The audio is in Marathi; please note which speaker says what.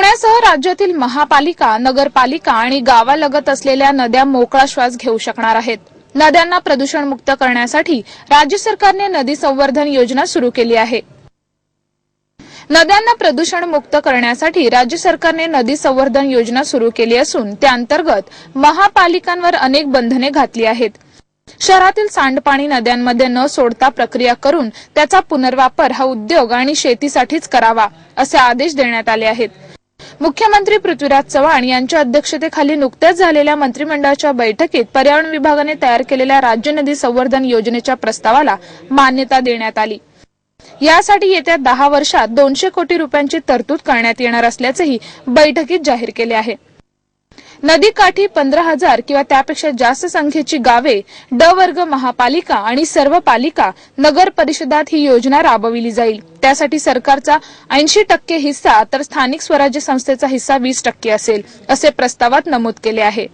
Speaker 1: पुण्यासह राज्यातील महापालिका नगरपालिका आणि गावालगत असलेल्या नद्या मोकळा श्वास घेऊ शकणार आहेत. नद्यांना प्रदूषणमुक्त करण्यासाठी राज्य सरकारने नदी संवर्धन योजना सुरू केली आहे. नद्यांना प्रदूषण मुक्त करण्यासाठी राज्य सरकारने नदी संवर्धन योजना सुरू केली असून त्या अंतर्गत महापालिकांवर अनेक बंधने घातली आहेत. शहरातील सांडपाणी नद्यांमध्ये न सोडता प्रक्रिया करून त्याचा पुनर्वापर हा उद्योग आणि शेतीसाठीच करावा असे आदेश देण्यात आले आहेत. मुख्यमंत्री पृथ्वीराज चव्हाण यांच्या अध्यक्षतेखाली नुकत्याच झालेल्या मंत्रिमंडळाच्या बैठकीत पर्यावरण विभागाने तयार केलेल्या राज्य नदी संवर्धन योजनेच्या प्रस्तावाला मान्यता देण्यात आली. यासाठी येत्या दहा वर्षात दोनशे कोटी रुपयांची तरतूद करण्यात येणार असल्याचेही बैठकीत जाहीर केले आहे. नदीकाठी पंधरा हजार किंवा त्यापेक्षा जास्त संख्येची गावे ड वर्ग महापालिका आणि सर्व पालिका नगर परिषदात ही योजना राबविली जाईल. त्यासाठी सरकारचा ऐंशी टक्के हिस्सा तर स्थानिक स्वराज्य संस्थेचा हिस्सा वीस टक्के असेल असे प्रस्तावात नमूद केले आहे.